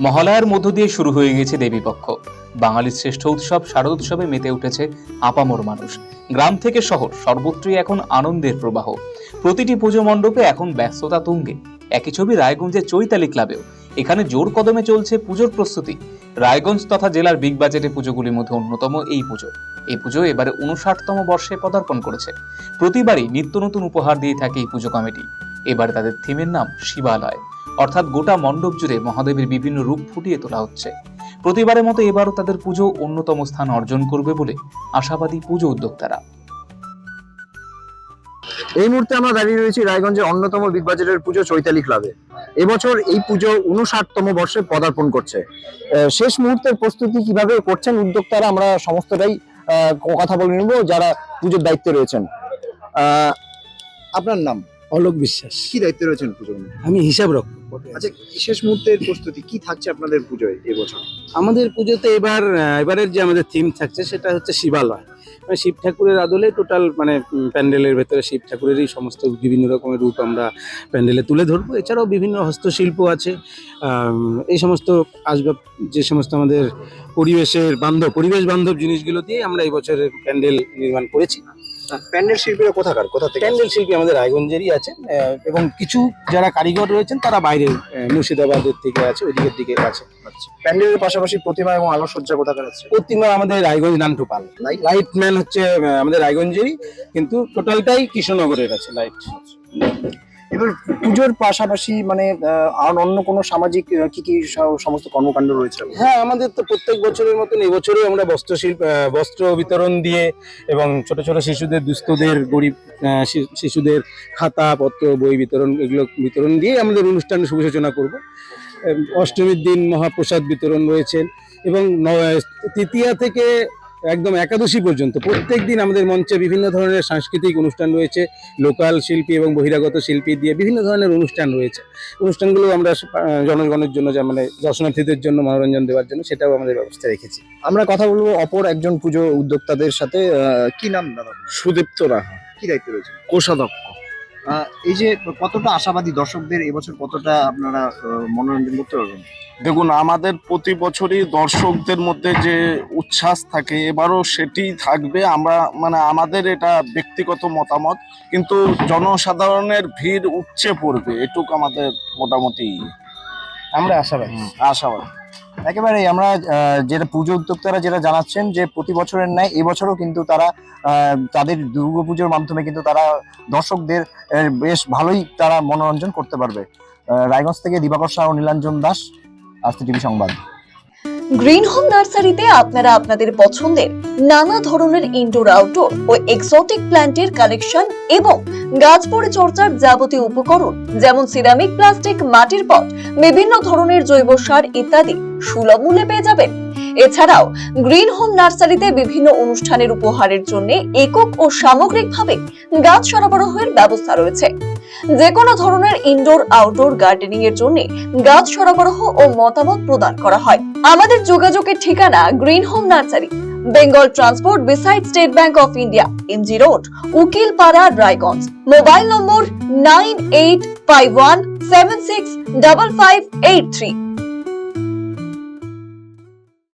মহালয়ার মধ্য দিয়ে শুরু হয়ে গেছে দেবীপক্ষ। বাঙালির শ্রেষ্ঠ উৎসব শারদোৎসবে মেতে উঠেছে আপামর মানুষ। গ্রাম থেকে শহর, সর্বত্রই এখন আনন্দের প্রবাহ। প্রতিটি পুজো মণ্ডপে এখন ব্যস্ততা তুঙ্গে। একই ছবি রায়গঞ্জের চৈতালি ক্লাবেও। এখানে জোর কদমে চলছে পুজোর প্রস্তুতি। রায়গঞ্জ তথা জেলার বিগ বাজেটে পুজোগুলির মধ্যে অন্যতম এই পুজো। এই পুজো এবারে উনষাটতম বর্ষে পদার্পণ করেছে। প্রতিবারই নিত্য নতুন উপহার দিয়ে থাকে এই পুজো কমিটি। এবার তাদের থিমের নাম শিবালয়। অর্থাৎ গোটা মণ্ডপ জুড়ে মহাদেবের বিভিন্ন রূপ ফুটিয়ে তোলা হচ্ছে। প্রতিবারের মতো এবারও তাদের পুজো অন্যতম স্থান অর্জন করবে বলে আশাবাদী পুজো উদ্যোক্তারা। এই মুহূর্তে আমরা দাঁড়িয়ে রয়েছি রায়গঞ্জের অন্যতম বিগ বাজারের পুজো চৈতালি ক্লাবে। এবছর এই পুজো উনষাটতম বর্ষে পদার্পণ করছে। শেষ মুহূর্তের প্রস্তুতি কীভাবে করছেন উদ্যোক্তারা আমরা সমস্তটাই কথা বলে নিব, যারা পুজোর দায়িত্বে রয়েছেন। আপনার নাম? অলোক বিশ্বাস। কি দায়িত্বে রয়েছেন পুজোর আমি হিসাব রক্ষক। আচ্ছা শেষ মুহূর্তের প্রস্তুতি কি থাকছে আপনাদের পুজোয় এবছর? আমাদের পুজোতে এবার এবারের যে আমাদের থিম থাকছে সেটা হচ্ছে শিবালয়। মানে শিব ঠাকুরের আদলে টোটাল মানে প্যান্ডেলের ভেতরে শিব ঠাকুরেরই সমস্ত বিভিন্ন রকমের রূপ আমরা প্যান্ডেলে তুলে ধরবো। এছাড়াও বিভিন্ন হস্তশিল্প আছে। এই সমস্ত আসবাব যে সমস্ত আমাদের পরিবেশের বান্ধব পরিবেশ বান্ধব জিনিসগুলো দিয়ে আমরা এই বছরের প্যান্ডেল নির্মাণ করেছি। প্যান্ডেল শিল্পীরা কোথাকার? কোথা থেকে প্যান্ডেল শিল্পী আমাদের রায়গঞ্জেরই আছেন এবং কিছু যারা কারিগর রয়েছেন তারা বাইরে মুর্শিদাবাদের থেকে আছে ওইদিকের দিকে আছে। প্যান্ডেলের পাশাপাশি প্রতিমা এবং আলোকসজ্জা কোথাকার আছে? প্রতিমা আমাদের রায়গঞ্জ নান্টুপাল। লাইট? ম্যান হচ্ছে আমাদের রায়গঞ্জেরই কিন্তু টোটালটাই কৃষ্ণনগরের আছে লাইট। এবার পুজোর পাশাপাশি মানে আর অন্য কোনো সামাজিক কি কি সমস্ত কর্মকাণ্ড রয়েছে? হ্যাঁ আমাদের তো প্রত্যেক বছরের মতন এবছরেও আমরা বস্ত্রশিল্প বস্ত্র বিতরণ দিয়ে এবং ছোট ছোট শিশুদের, দুস্থদের, গরিব শিশুদের খাতা, পত্র, বই বিতরণ, এগুলো বিতরণ দিয়ে আমাদের অনুষ্ঠান শুভ সূচনা করব অষ্টমীর দিন মহাপ্রসাদ বিতরণ রয়েছেন এবং তৃতীয়া থেকে একদম একাদশী পর্যন্ত। প্রত্যেক দিন আমাদের মঞ্চে বিভিন্ন ধরনের সাংস্কৃতিক অনুষ্ঠান রয়েছে লোকাল শিল্পী এবং বহিরাগত শিল্পী দিয়ে বিভিন্ন ধরনের অনুষ্ঠান রয়েছে। অনুষ্ঠানগুলো আমরা জনগণের জন্য যা মানে দর্শনার্থীদের জন্য মনোরঞ্জন দেওয়ার জন্য সেটাও আমাদের ব্যবস্থা রেখেছি। আমরা কথা বলব অপর একজন পুজো উদ্যোক্তাদের সাথে কি নাম দাদা? সুদীপ্ত রাহা। কি দায়িত্ব রয়েছে? কোষাধ্যক্ষ। এই যে কতটা আশাবাদী দর্শকদের এবছর কতটা আপনারা মনোরঞ্জন করতে পারবেন? দেখুন আমাদের প্রতি বছরই দর্শকদের মধ্যে যে উচ্ছ্বাস থাকে এবারও সেটি থাকবে। আমরা মানে আমাদের এটা ব্যক্তিগত মতামত কিন্তু জনসাধারণের ভিড় উপচে পড়বে এটুক আমাদের মোটামুটি আমরা আশাবাদী। আশাবাদ। একেবারে আমরা যেটা পুজো উদ্যোক্তারা যেটা জানাচ্ছেন যে প্রতি বছরের ন্যায় এবছরও কিন্তু তারা তাদের দুর্গাপুজোর মাধ্যমে কিন্তু তারা দর্শকদের বেশ ভালোই তারা মনোরঞ্জন করতে পারবে। রায়গঞ্জ থেকে দিবাকর ও নীলাঞ্জন দাস আস্তে টিভি সংবাদ। গ্রিন হোম নার্সারিতে আপনারা আপনাদের পছন্দের নানা ধরনের ইনডোর আউটডোর ও এক্সোটিক প্ল্যান্টের কালেকশন এবং গাছ পরিচর্যার যাবতীয় উপকরণ, যেমন সিরামিক প্লাস্টিক মাটির পট বিভিন্ন ধরনের জৈব সার ইত্যাদি সুলভ মূল্যে পেয়ে যাবেন। এছাড়াও গ্রিন হোম নার্সারিতে বিভিন্ন অনুষ্ঠানের উপহারের জন্য একক ও সামগ্রিকভাবে গাছ সরবরাহের ব্যবস্থা রয়েছে। যে কোনো ধরনের ইনডোর আউটডোর গার্ডেনিং এর জন্য গাছ সরবরাহ ও মতামত প্রদান করা হয়। আমাদের যোগাযোগের ঠিকানা Green Home Nursery Bengal Transport beside State Bank of India MG Road Ukilpara, Raiganj. Mobile number nine eight five one seven six double five eight three